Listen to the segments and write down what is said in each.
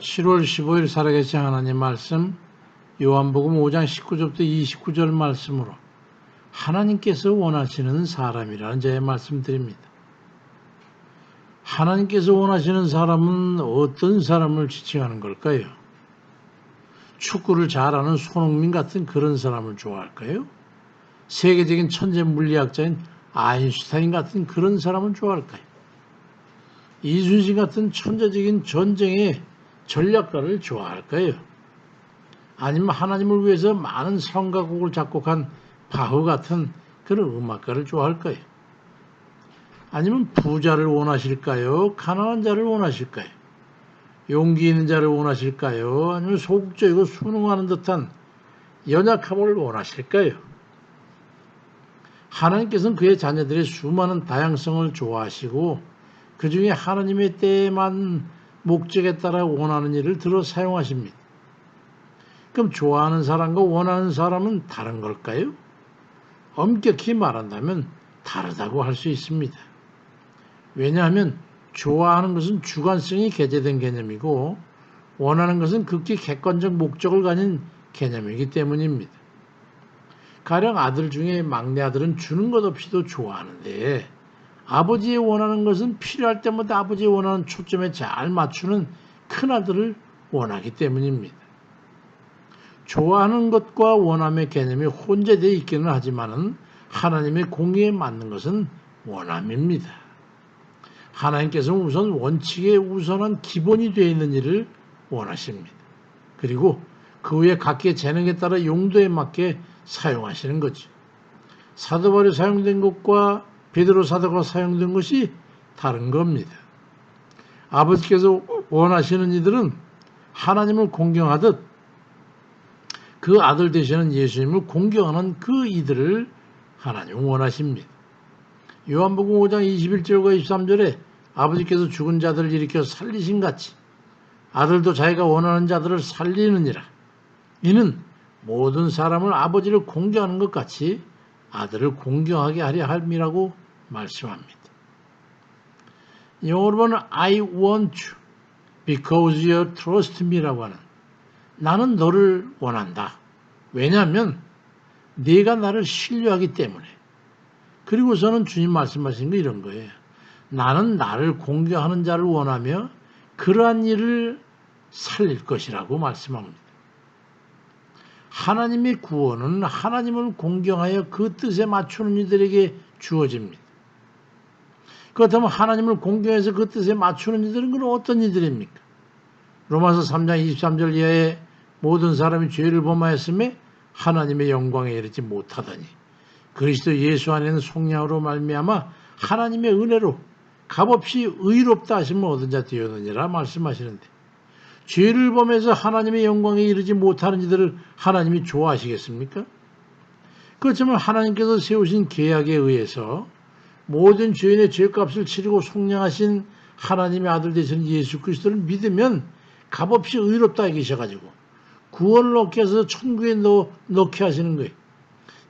7월 15일 살아계신 하나님 말씀 요한복음 5장 19절부터 29절 말씀으로 하나님께서 원하시는 사람이라는 제 말씀드립니다. 하나님께서 원하시는 사람은 어떤 사람을 지칭하는 걸까요? 축구를 잘하는 손흥민 같은 그런 사람을 좋아할까요? 세계적인 천재 물리학자인 아인슈타인 같은 그런 사람을 좋아할까요? 이순신 같은 천재적인 전쟁의 전략가를 좋아할까요? 아니면 하나님을 위해서 많은 성가곡을 작곡한 바흐 같은 그런 음악가를 좋아할까요? 아니면 부자를 원하실까요? 가난한 자를 원하실까요? 용기 있는 자를 원하실까요? 아니면 소극적이고 순응하는 듯한 연약함을 원하실까요? 하나님께서는 그의 자녀들의 수많은 다양성을 좋아하시고 그 중에 하나님의 때에만 목적에 따라 원하는 일을 들어 사용하십니다. 그럼 좋아하는 사람과 원하는 사람은 다른 걸까요? 엄격히 말한다면 다르다고 할 수 있습니다. 왜냐하면 좋아하는 것은 주관성이 개재된 개념이고 원하는 것은 극히 객관적 목적을 가진 개념이기 때문입니다. 가령 아들 중에 막내 아들은 주는 것 없이도 좋아하는데 아버지의 원하는 것은 필요할 때마다 아버지의 원하는 초점에 잘 맞추는 큰아들을 원하기 때문입니다. 좋아하는 것과 원함의 개념이 혼재되어 있기는 하지만 하나님의 공의에 맞는 것은 원함입니다. 하나님께서는 우선 원칙에 우선한 기본이 되어 있는 일을 원하십니다. 그리고 그 후에 각기의 재능에 따라 용도에 맞게 사용하시는 거죠. 사도발이 사용된 것과 베드로 사도가 사용된 것이 다른 겁니다. 아버지께서 원하시는 이들은 하나님을 공경하듯 그 아들 되시는 예수님을 공경하는 그 이들을 하나님은 원하십니다. 요한복음 5장 21절과 23절에 아버지께서 죽은 자들을 일으켜 살리신 같이 아들도 자기가 원하는 자들을 살리느니라. 이는 모든 사람을 아버지를 공경하는 것 같이 아들을 공경하게 하려 함이라고 말씀합니다. 영어로 보면 I want you because you trust me라고 하는 나는 너를 원한다. 왜냐하면 네가 나를 신뢰하기 때문에. 그리고서는 주님 말씀하신 거 이런 거예요. 나는 나를 공경하는 자를 원하며 그러한 일을 살릴 것이라고 말씀합니다. 하나님의 구원은 하나님을 공경하여 그 뜻에 맞추는 이들에게 주어집니다. 그렇다면 하나님을 공경해서 그 뜻에 맞추는 이들은 그럼 어떤 이들입니까? 로마서 3장 23절 이하에 모든 사람이 죄를 범하였음에 하나님의 영광에 이르지 못하다니 그리스도 예수 안에는 속량으로 말미암아 하나님의 은혜로 값없이 의롭다 하심을 얻은 자 되었느니라 말씀하시는데 죄를 범해서 하나님의 영광에 이르지 못하는 이들을 하나님이 좋아하시겠습니까? 그렇지만 하나님께서 세우신 계약에 의해서 모든 죄인의 죄값을 치르고 속량하신 하나님의 아들 되신 예수 그리스도를 믿으면 값없이 의롭다 계셔가지고 구원을 얻게 해서 천국에 넣, 넣게 하시는 거예요.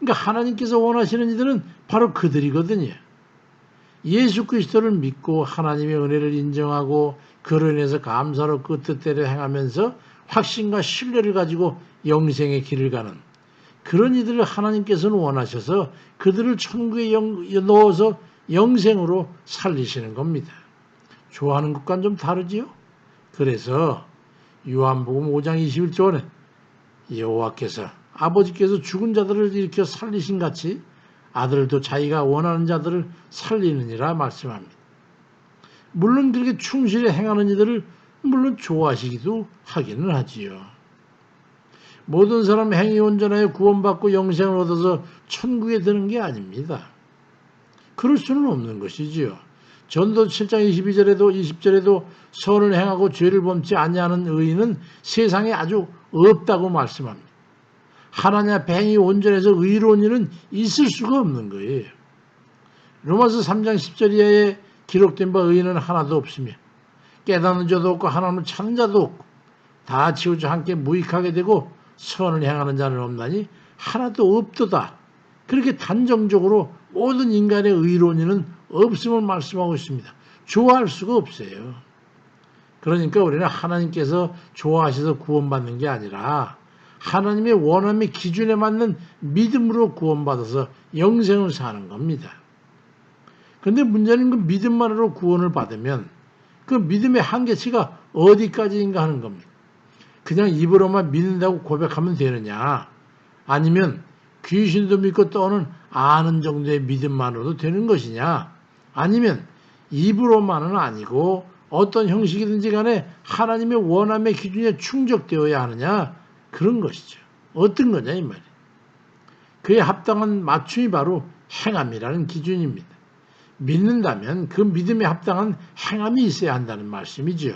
그러니까 하나님께서 원하시는 이들은 바로 그들이거든요. 예수 그리스도를 믿고 하나님의 은혜를 인정하고 그로 인해서 감사로 그 뜻대로 행하면서 확신과 신뢰를 가지고 영생의 길을 가는 그런 이들을 하나님께서는 원하셔서 그들을 천국에 영, 넣어서 영생으로 살리시는 겁니다. 좋아하는 것과는 좀 다르지요? 그래서 요한복음 5장 21절에 여호와께서 아버지께서 죽은 자들을 일으켜 살리신 같이 아들도 자기가 원하는 자들을 살리느니라 말씀합니다. 물론 그렇게 충실히 행하는 이들을 물론 좋아하시기도 하기는 하지요. 모든 사람 행위 온전하여 구원받고 영생을 얻어서 천국에 드는 게 아닙니다. 그럴 수는 없는 것이지요. 전도 7장 22절에도 20절에도 선을 행하고 죄를 범치 아니하는 의인은 세상에 아주 없다고 말씀합니다. 하나님 앞에 행위 온전해서 의로운 일은 있을 수가 없는 거예요. 로마서 3장 10절 이하에 기록된 바 의인은 하나도 없으며 깨닫는 자도 없고 하나님을 찾는 자도 없고 다 치우쳐 함께 무익하게 되고 선을 행하는 자는 없나니 하나도 없도다. 그렇게 단정적으로 모든 인간의 의로운 일은 없음을 말씀하고 있습니다. 좋아할 수가 없어요. 그러니까 우리는 하나님께서 좋아하셔서 구원받는 게 아니라 하나님의 원함의 기준에 맞는 믿음으로 구원받아서 영생을 사는 겁니다. 그런데 문제는 그 믿음만으로 구원을 받으면 그 믿음의 한계치가 어디까지인가 하는 겁니다. 그냥 입으로만 믿는다고 고백하면 되느냐? 아니면 귀신도 믿고 떠는 아는 정도의 믿음만으로도 되는 것이냐? 아니면 입으로만은 아니고 어떤 형식이든지 간에 하나님의 원함의 기준에 충족되어야 하느냐? 그런 것이죠. 어떤 거냐, 이 말이에요. 그에 합당한 맞춤이 바로 행함이라는 기준입니다. 믿는다면 그 믿음에 합당한 행함이 있어야 한다는 말씀이죠.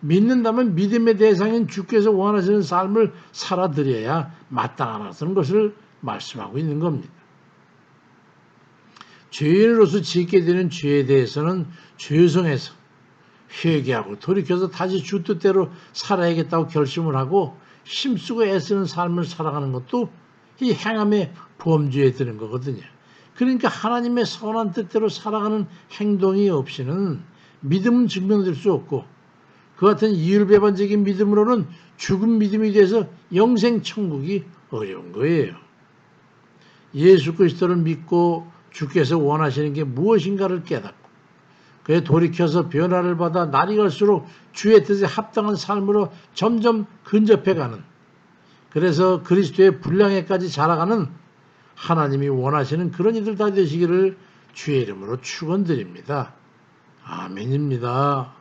믿는다면 믿음의 대상인 주께서 원하시는 삶을 살아드려야 마땅하다는 것을 말씀하고 있는 겁니다. 죄인으로서 짓게 되는 죄에 대해서는 죄성에서 회개하고 돌이켜서 다시 주 뜻대로 살아야겠다고 결심을 하고 힘쓰고 애쓰는 삶을 살아가는 것도 이 행함의 범주에 드는 거거든요. 그러니까 하나님의 선한 뜻대로 살아가는 행동이 없이는 믿음은 증명될 수 없고 그 같은 이율배반적인 믿음으로는 죽은 믿음이 돼서 영생 천국이 어려운 거예요. 예수 그리스도를 믿고 주께서 원하시는 게 무엇인가를 깨닫고 그에 돌이켜서 변화를 받아 날이 갈수록 주의 뜻에 합당한 삶으로 점점 근접해가는 그래서 그리스도의 분량에까지 자라가는 하나님이 원하시는 그런 이들 다 되시기를 주의 이름으로 축원드립니다. 아멘입니다.